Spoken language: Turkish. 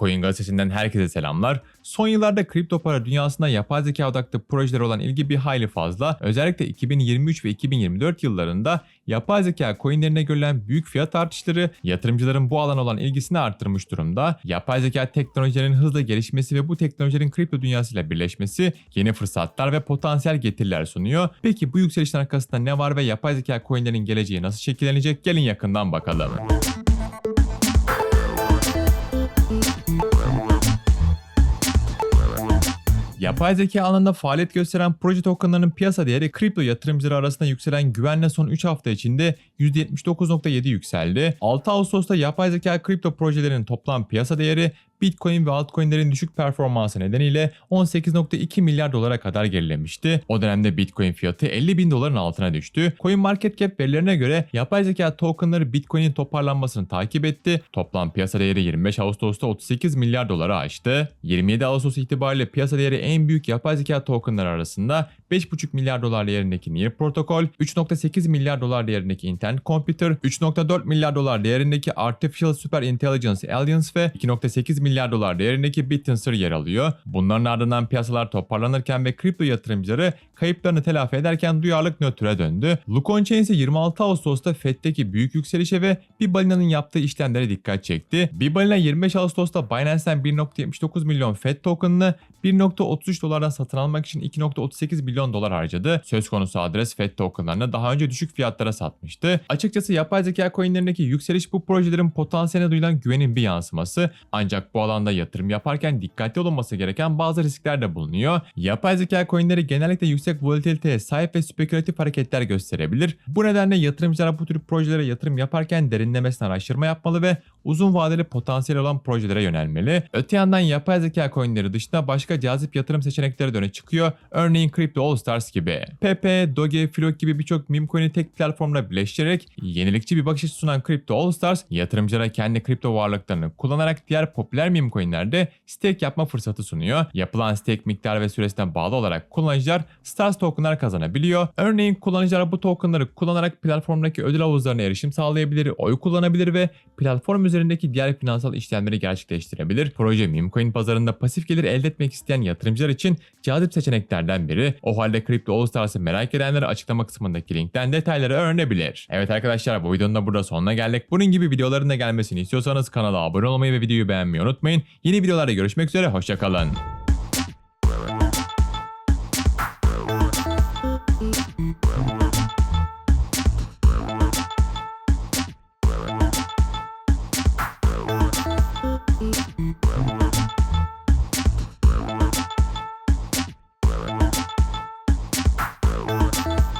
Coin gazetesinden herkese selamlar. Son yıllarda kripto para dünyasında yapay zeka odaklı projeler olan ilgi bir hayli fazla. Özellikle 2023 ve 2024 yıllarında yapay zeka coinlerine görülen büyük fiyat artışları yatırımcıların bu alana olan ilgisini arttırmış durumda. Yapay zeka teknolojilerinin hızla gelişmesi ve bu teknolojilerin kripto dünyasıyla birleşmesi yeni fırsatlar ve potansiyel getiriler sunuyor. Peki bu yükselişin arkasında ne var ve yapay zeka coinlerin geleceği nasıl şekillenecek? Gelin yakından bakalım. Yapay zeka alanında faaliyet gösteren proje tokenlarının piyasa değeri kripto yatırımcıları arasında yükselen güvenle son 3 hafta içinde %79.7 yükseldi. 6 Ağustos'ta yapay zeka kripto projelerinin toplam piyasa değeri Bitcoin ve altcoin'lerin düşük performansı nedeniyle 18.2 milyar dolara kadar gerilemişti. O dönemde Bitcoin fiyatı 50 bin doların altına düştü. CoinMarketCap verilerine göre yapay zeka tokenları Bitcoin'in toparlanmasını takip etti. Toplam piyasa değeri 25 Ağustos'ta 38 milyar doları aştı. 27 Ağustos itibariyle piyasa değeri en büyük yapay zeka tokenları arasında 5.5 milyar dolar değerindeki Near Protocol, 3.8 milyar dolar değerindeki Intent Computer, 3.4 milyar dolar değerindeki Artificial Super Intelligence Alliance ve 2.8 milyar dolar değerindeki Bittenser yer alıyor. Bunların ardından piyasalar toparlanırken ve kripto yatırımcıları kayıplarını telafi ederken duyarlılık nötre döndü. Lucon Chain ise 26 Ağustos'ta FED'deki büyük yükselişe ve bir balinanın yaptığı işlemlere dikkat çekti. Bir balina 25 Ağustos'ta Binance'den 1.79 milyon FED token'ını 1.33 dolardan satın almak için 2.38 milyon dolar harcadı. Söz konusu adres FED tokenlarını daha önce düşük fiyatlara satmıştı. Açıkçası yapay zeka coinlerindeki yükseliş bu projelerin potansiyeline duyulan güvenin bir yansıması. Ancak bu alanda yatırım yaparken dikkatli olunması gereken bazı riskler de bulunuyor. Yapay zeka coinleri genellikle yüksek volatiliteye sahip ve spekülatif hareketler gösterebilir. Bu nedenle yatırımcılar bu tür projelere yatırım yaparken derinlemesine araştırma yapmalı ve uzun vadeli potansiyel olan projelere yönelmeli. Öte yandan yapay zeka coinleri dışında başka cazip yatırım seçenekleri de çıkıyor. Örneğin Crypto All Stars gibi. Pepe, Doge, Flock gibi birçok meme coin'i tek platformda birleştirerek yenilikçi bir bakış açısı sunan Crypto All Stars yatırımcılara kendi kripto varlıklarını kullanarak diğer popüler meme coin'lerde stake yapma fırsatı sunuyor. Yapılan stake miktarı ve süresine bağlı olarak kullanıcılar Stars tokenlar kazanabiliyor. Örneğin kullanıcılar bu tokenları kullanarak platformdaki ödül havuzlarına erişim sağlayabilir, oy kullanabilir ve platform üzerindeki diğer finansal işlemleri gerçekleştirebilir. Proje meme coin pazarında pasif gelir elde etmek isteyen yatırımcılar için cazip seçeneklerden biri. O halde Crypto All Stars'ı merak edenler açıklama kısmındaki linkten detayları öğrenebilir. Evet arkadaşlar bu videonun da burada sonuna geldik. Bunun gibi videoların da gelmesini istiyorsanız kanala abone olmayı ve videoyu beğenmeyi unutmayın. Yeni videolarda görüşmek üzere hoşçakalın.